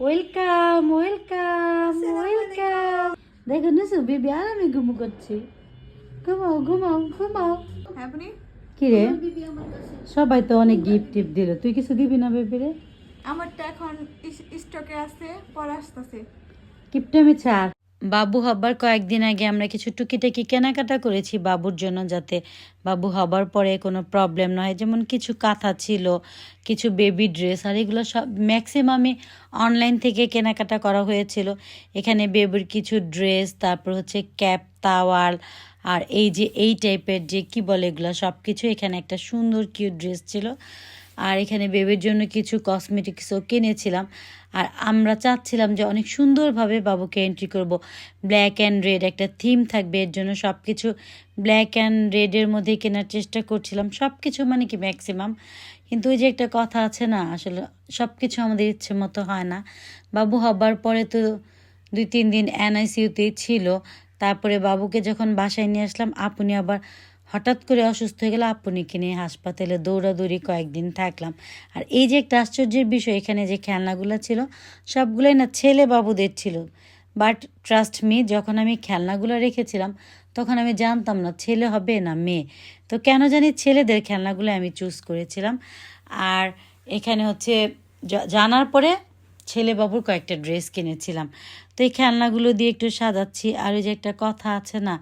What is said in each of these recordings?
Welcome welcome welcome দেখো Nishu baby আমি ঘুমু করছি। ঘুমাও ঘুমাও ঘুমাও। কি রে? সবাই তো অনেক গিফট টিপ দিল। তুই কিছু দিবি না বেবি রে? আমারটা এখন স্টকে আছে পরে আসতেছে। আমি ছাড়। বাবু হবার কয়েকদিন আগে আমরা কিছু টুকিটাকি কেনাকাটা করেছি বাবুর জন্য যাতে বাবু হবার পরে কোনো প্রবলেম না হয়। যেমন কিছু কাঁথা ছিল, কিছু বেবি ড্রেস আর এগুলো সব ম্যাক্সিমামই অনলাইন থেকে কেনাকাটা করা হয়েছিল। এখানে বেবির কিছু ড্রেস তারপর হচ্ছে ক্যাপ তাওয়াল আর এই যে এই টাইপের যে কি বলে এগুলো সব কিছু এখানে একটা সুন্দর কিউট ড্রেস ছিল। আর এখানে বেবির জন্য কিছু কসমেটিক্সও কিনেছিলাম। আর আমরা চাচ্ছিলাম যে অনেক সুন্দরভাবে বাবুকে এন্ট্রি করব। ব্ল্যাক অ্যান্ড রেড একটা থিম থাকবে, এর জন্য সব কিছু ব্ল্যাক অ্যান্ড রেডের মধ্যে কেনার চেষ্টা করছিলাম। সব কিছু মানে কি ম্যাক্সিমাম কিন্তু ওই যে একটা কথা আছে না, আসলে সব কিছু আমাদের ইচ্ছে মতো হয় না। বাবু হবার পরে তো দুই তিন দিন এনআইসিউতেই ছিল। তারপরে বাবুকে যখন বাসায় নিয়ে আসলাম, আপনি আবার হঠাৎ করে অসুস্থ হয়ে গেলে আপনিকে নিয়ে হাসপাতালে দৌড়াদৌড়ি কয়েকদিন থাকলাম। আর এই যে একটা আশ্চর্যের বিষয়, এখানে যে খেলনাগুলো ছিল, সবগুলোই না ছেলে বাবুদের ছিল। বাট ট্রাস্ট মি, যখন আমি খেলনাগুলো রেখেছিলাম, তখন আমি জানতাম না ছেলে হবে না মেয়ে। তো কেন জানি ছেলেদের খেলনাগুলো আমি চুজ করেছিলাম। আর এখানে হচ্ছে জানার পরে ছেলে বাবুর কয়েকটা ড্রেস কিনেছিলাম। তো এই খেলনাগুলো দিয়ে একটু সাজাচ্ছি। আর ওই যে একটা কথা আছে না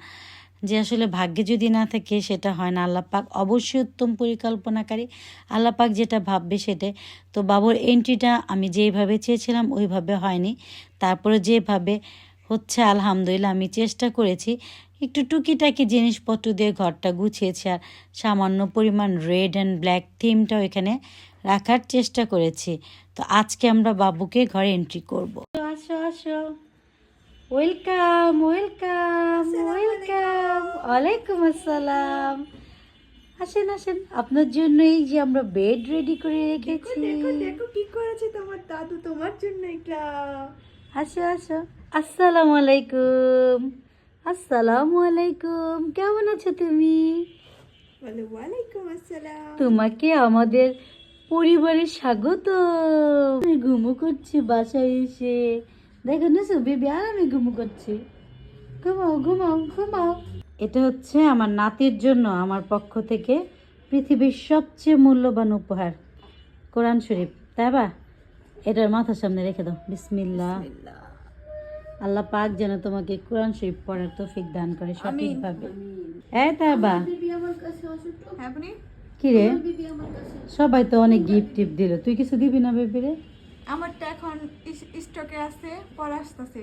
যে আসলে ভাগ্যে যদি না থাকে সেটা হয় না। আল্লাহ পাক অবশ্যই উত্তম পরিকল্পনাকারী। আল্লাহ পাক যেটা ভাববে সেটাই তো বাবুর এন্ট্রিটা আমি যেইভাবে চেয়েছিলাম ওইভাবে হয়নি। তারপরে যেভাবে হচ্ছে আলহামদুলিল্লাহ আমি চেষ্টা করেছি। একটু টুকিটাকি জিনিসপত্র দিয়ে ঘরটা গুছিয়েছি আর সামান্য পরিমাণ রেড অ্যান্ড ব্ল্যাক থিমটা এখানে রাখার চেষ্টা করেছি। তো আজকে আমরা বাবুকে ঘরে এন্ট্রি করব। আসো আসো। ওয়েলকাম ওয়েলকাম ওয়ালাইকুম আসসালাম। আসেন আসেন আপনার জন্য এই যে আমরা বেড রেডি করে রেখেছি। দেখো দেখো কি করেছে তোমার দাদু তোমার জন্য এটা। আসো আসো। আসসালামু আলাইকুম। আসসালামু আলাইকুম। কেমন আছো তুমি? ওয়ালাইকুম আসসালাম। তোমাকে আমাদের পরিবারে স্বাগত। আমি ঘুমো করছি বাসায় এসে। দেখো না বেবি আর আমি ঘুমো করছি। ঘুমাও ঘুমাও ঘুমাও। এটা হচ্ছে আমার নাতির জন্য আমার পক্ষ থেকে পৃথিবীর সবচেয়ে মূল্যবান উপহার কোরআন শরীফ। তাই বা? এটার মাথার সামনে রেখে দাও। বিসমিল্লাহ। আল্লাহ পাক যেন তোমাকে কোরআন শরীফ পড়ার তৌফিক দান করে সঠিকভাবে। এই তাই বা? হ্যাঁ আপনি? কি রে? সবাই তো অনেক গিফট টিপ দিল। তুই কিছু দিবি না বেবিরে আমারটা এখন স্টকে আছে পরে আসতেছে।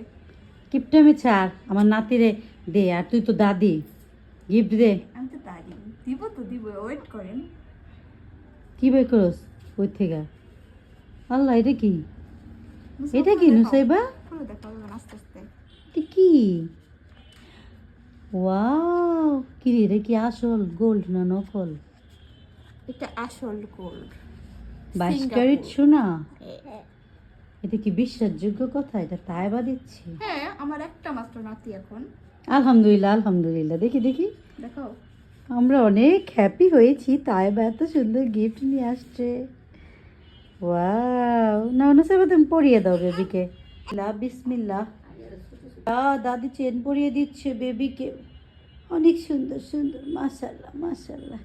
আমি ছাড় আমার নাতিরে দে আর তুই তো দাদি। গিফট দে। আমি তো দাঁড়ি দিব তো দিব ওয়েট করেন। কি বই করস? ওই থেকে? আল্লাহ এটা কি? এটা কি নুসাইবা? কি? ওয়াও কি রে এটা কি আসল গোল্ড না নকল? এটা আসল গোল্ড। বাইশ ক্যারেট সোনা? এটা কি বিশ্বাসযোগ্য কথা? এটা তাই বা দিচ্ছি। হ্যাঁ আমার একটা মাত্র নাতি এখন। আলহামদুলিল্লাহ আলহামদুলিল্লাহ। দেখি দেখি। দেখো আমরা অনেক হ্যাপি হয়েছি তাই বা এত সুন্দর গিফট নিয়ে আসছে। ওয়াও না না সেবা তুমি পরিয়ে দাও বেবিকে লা বিসমিল্লাহ। দাদি চেন পরিয়ে দিচ্ছে বেবিকে অনেক সুন্দর সুন্দর। মাশাল্লাহ মাশাল্লাহ